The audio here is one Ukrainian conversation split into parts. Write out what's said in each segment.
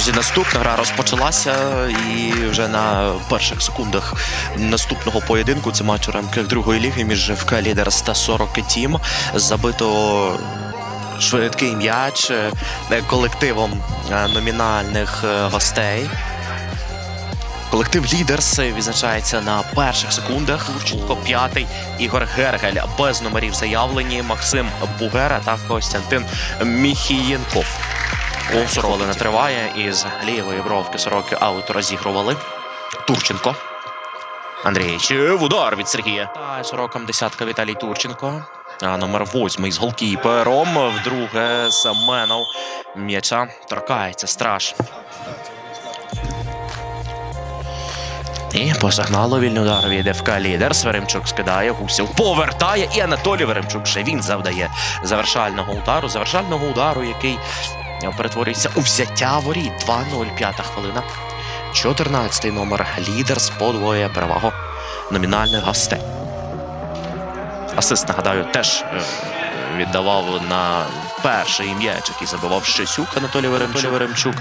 Друзі, наступна гра розпочалася, і вже на перших секундах наступного поєдинку це матч у рамках другої ліги між ФК Лідерс та 40 Тім. Забито швидкий м'яч е, колективом е, номінальних е, гостей. Колектив Лідерс відзначається на перших секундах. Лученко п'ятий, Ігор Гергель без номерів заявлені, Максим Бугера та Костянтин Міхієнков. У Соролина триває із лівої бровки сороки аут розігрували. Турченко. Андрійчев. Удар від Сергія. Та сорокам десятка Віталій Турченко. А номер восьмий з голкіпером. Вдруге Семенов. М'яча торкається страж. І по сигналу вільний удар від ФК Лідерс. Веремчук скидає, Гусів повертає. І Анатолій Веремчук ще він завдає завершального удару. Завершального удару, який перетворюється у взяття воріт. 2-0, п'ята хвилина. 14-й номер Лідерс подвоює перевагу номінальних гостей. Асист, нагадаю, теж е, віддавав на перший м'яч, який забивав Щесюк Анатолій Веремчук. Веремчук.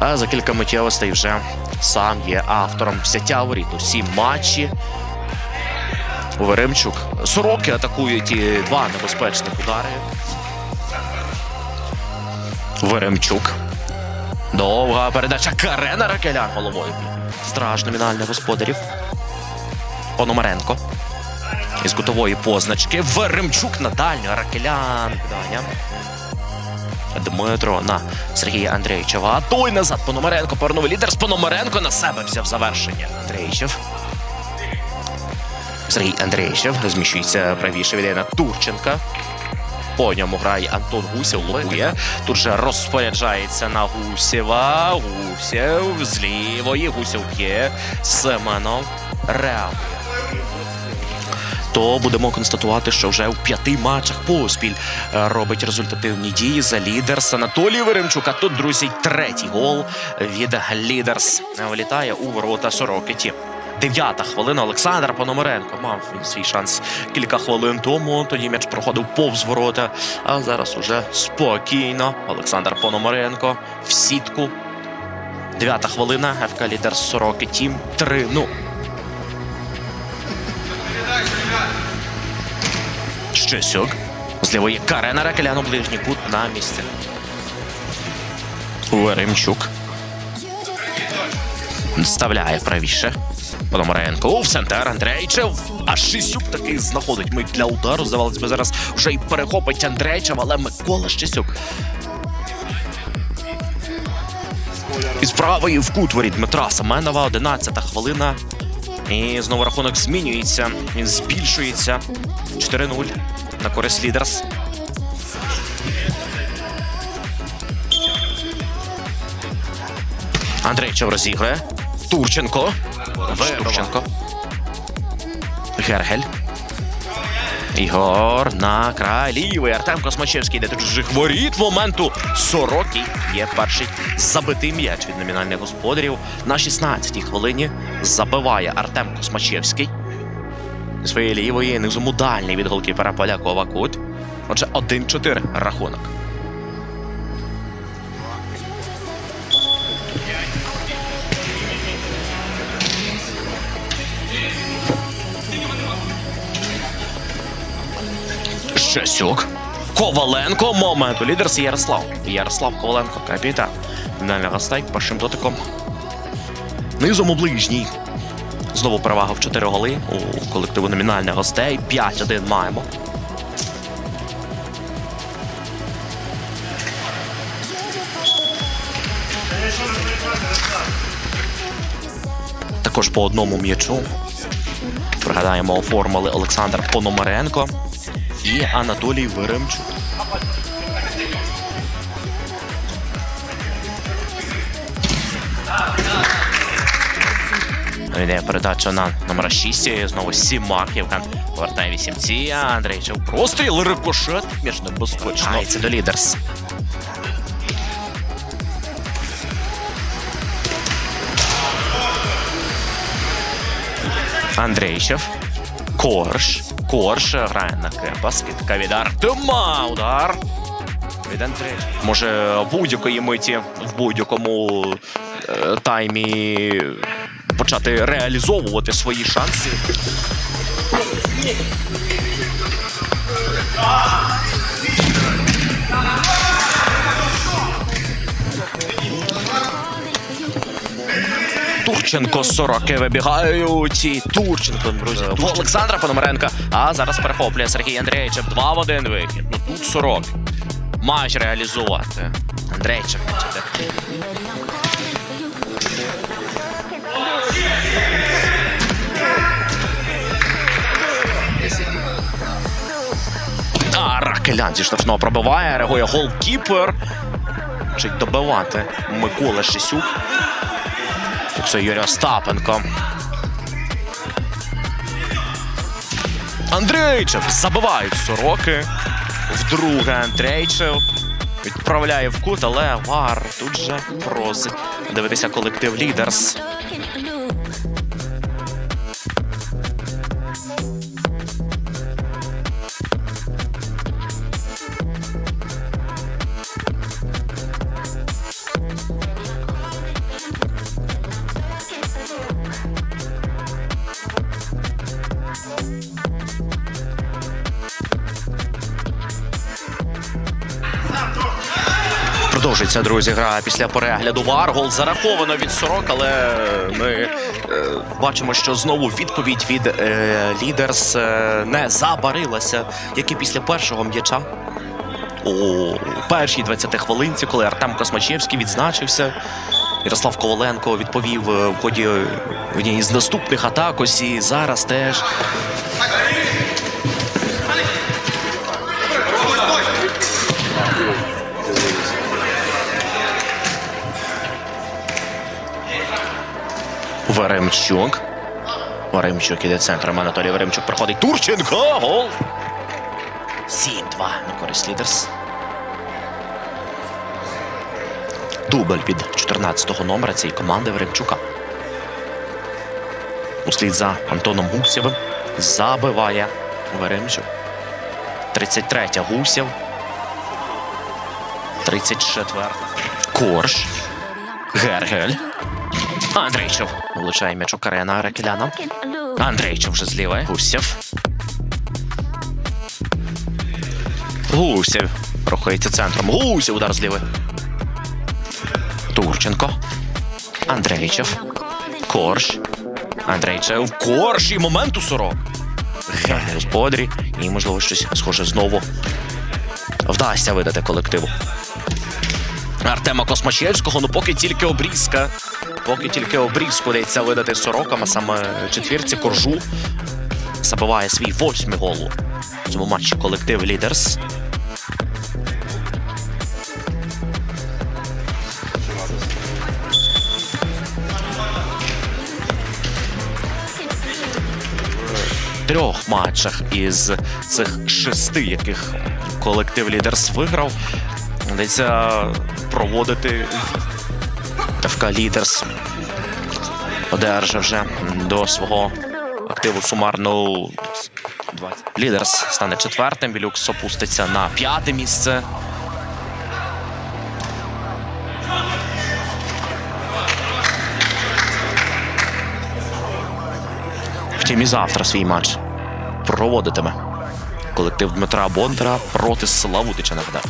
А за кілька миттєвостей вже сам є автором взяття воріт. Усі матчі. Веремчук. Сороки атакують і два небезпечних удари. Веремчук. Довга передача Карена Ракелян головою. Страж номінальних господарів. Пономаренко. Із кутової позначки. Веремчук на дальню. Ракелян. Подання. Дмитро на Сергія Андрійчева. А той назад. Пономаренко. Повернув лідер з Пономаренко на себе взяв завершення. Андрійчев. Сергій Андрійчев зміщується правіше від Турченка. По ньому грає Антон Гусєв, лобує. Тут же розпоряджається на Гусєва. Гусєв з лівої. Гусєв б'є. Семенов реагує. То будемо констатувати, що вже в п'яти матчах поспіль е, робить результативні дії за лідерс Анатолій Веремчук. А тут, друзі, третій гол від лідерс влітає у ворота Сорокеті. Дев'ята хвилина Олександр Пономаренко мав він свій шанс кілька хвилин тому. Тоді м'яч проходив повз ворота. А зараз уже спокійно. Олександр Пономаренко в сітку. Дев'ята хвилина. ФК лідер Сороки Тім 3-0. Щесюк. З лівої Карена Ракеляну ближній кут на місці. Веремчук. Вставляє правіше. Пономаренко в центр Андрейчев. А Щесюк таки знаходить мить для удару. Здавалось би, зараз вже й перехопить Андрейчев, але Микола Щесюк. Із правої в кут воріт Дмитра Семенова. 11 хвилина. І знову рахунок змінюється. Він збільшується. 4-0 на користь лідерс. Андрейчев розіграє. Турченко. Турченко. Гергель. Ігор на край лівий. Артем Космачевський йде до чужих воріт моменту. Сорокий є перший забитий м'яч від номінальних господарів. На 16-й хвилині забиває Артем Космачевський. Своєї лівої низом дальний від голкіпера Полякова кут. Отже, 1-4 рахунок. Щасюк. Коваленко. Момент у лідерс Ярослав. Ярослав Коваленко, капітан. Далі гостей першим дотиком. Низом у ближній. Знову перевага в 4 голи у колективу номінальних гостей. 5-1 маємо. Також по одному м'ячу. Пригадаємо, оформили Олександр Пономаренко і Анатолій Веремчук. Йде передача на номер 6. Знову Сімак. Євген повертає вісімці. Андрійчев простріл, рикошет. Між небезпечно. Це до лідерс. Андрійчев. Корж. Корж грає на кепа. Скидка від Артема. Удар. Від Андрей. Може будь-якої миті в будь-якому е, таймі почати реалізовувати свої шанси. Турченко сороки вибігають. І Турченко, друзі. В Олександра Пономаренка. А зараз перехоплює Сергій Андрійчев. Два в один вихід. Ну тут сорок. Мають реалізувати. Андрейчев. А, Ракелян зі штрафного пробиває, реагує голкіпер. Вчить добивати Микола Шисюк. Це Юрій Остапенко. Андрійчев забивають сороки. Вдруге Андрійчев відправляє в кут, але Вар тут же просить дивитися колектив Лідерс. Продовжується, друзі, гра після перегляду Вар. Гол зараховано від 40, але ми е, бачимо, що знову відповідь від е, Лідерс е, не забарилася, як і після першого м'яча. У першій 20 хвилинці, коли Артем Космачевський відзначився. Ярослав Коваленко відповів е, в ході однієї з наступних атак. Ось і зараз теж Веремчук. Веремчук іде центром. Анатолій Веремчук проходить. Турченко! Гол! 7-2 на користь лідерс. Дубль від 14-го номера цієї команди Веремчука. Услід за Антоном Гусєвим. Забиває Веремчук. 33-я Гусєв. 34-та. Корж. Гергель. Андрейчев влучає м'яч у Карена Ракеляна. Андрейчев вже зліва. Гусєв. Гусєв. Рухається центром. Гусєв удар зліва. Турченко. Андрейчев. Корж. Андрейчев. Корж. І момент у сорок. Герний господарі. І, можливо, щось схоже знову вдасться видати колективу. Артема Космачевського, ну поки тільки обрізка. Поки тільки обрізку дається видати сорокам, а саме четвірці коржу забиває свій восьмий гол у цьому матчі колектив Лідерс. Трьох матчах із цих шести, яких колектив Лідерс виграв, Йдеться проводити ФК Лідерс. Одержав вже до свого активу сумарно 20. Лідерс стане четвертим. Білюкс опуститься на п'яте місце. Втім, і завтра свій матч проводитиме колектив Дмитра Бондара проти Славутича нагадав.